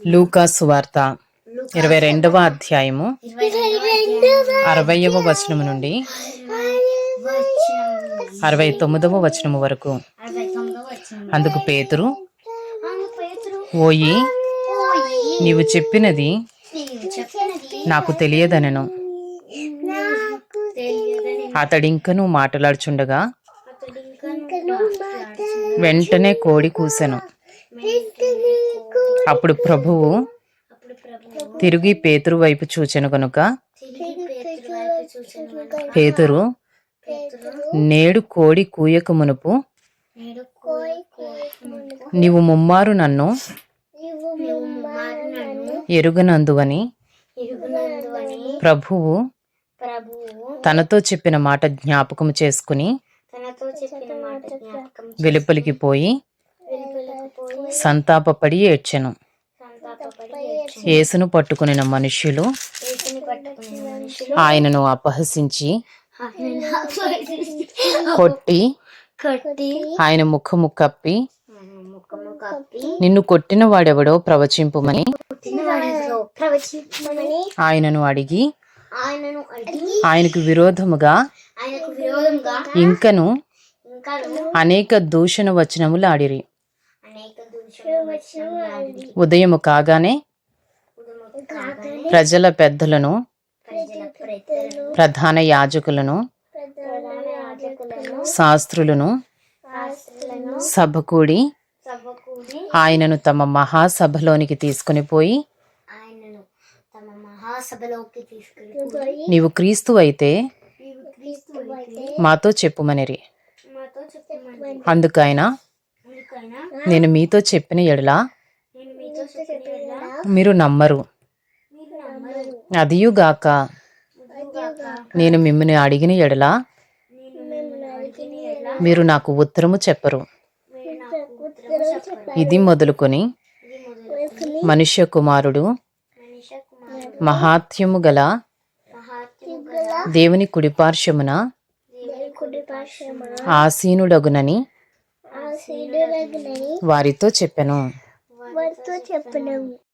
లూకాసు వార్త ఇరవై రెండవ అధ్యాయము అరవయవ వచనము నుండి అరవై తొమ్మిదవ వచనము వరకు. అందుకు పేతురు ఓయి నీవు చెప్పినది నాకు తెలియదనెను. అతడింకను మాట్లాడుచుండగా వెంటనే కోడి కూసెను. అప్పుడు ప్రభువు తిరిగి పేతురు వైపు చూచెను గనుక. పేతురు నేడు కోడి కూయక మునుపు నీవు ముమ్మారు నన్ను ఎరుగనందువని ప్రభువు తనతో చెప్పిన మాట జ్ఞాపకం చేసుకుని వెలుపలకు పోయి సంతాపపడి ఏడ్చెను. యేసును మనుష్యులు పట్టుకునే మనుషులు ఆయనను అపహసించి కొట్టి ఆయన ముఖము కప్పి నిన్ను కొట్టిన వాడెవడో ప్రవచింపుమని ఆయనను అడిగి ఆయనకు విరోధముగా ఇంకను ఇంకా అనేక దూషణ వచనములు ఆడిరి ఉదయము కాగానే ప్రజల పెద్దలను ప్రధాన యాజకులను శాస్త్రులను శాస్త్రులను సభ కూడి సభ కూడి ఆయనను తమ మహాసభలోనికి తీసుకుని పోయి నీవు క్రీస్తు అయితే మాతో చెప్పుమనిరి. అందుకైనా నేను మీతో చెప్పిన ఎడల? మీరు నమ్మరు. మీరు నమ్మరు. అదియుగాక నేను మిమ్మల్ని అడిగిన ఎడల? మీరు నాకు ఉత్తరము చెప్పరు. ఇది మొదలుకొని మనుష్య కుమారుడు మహాత్యము గల దేవుని కుడిపార్శ్వమున ఆసీనుడగునని వారితో చెప్పెను. వారితో చెప్పినవు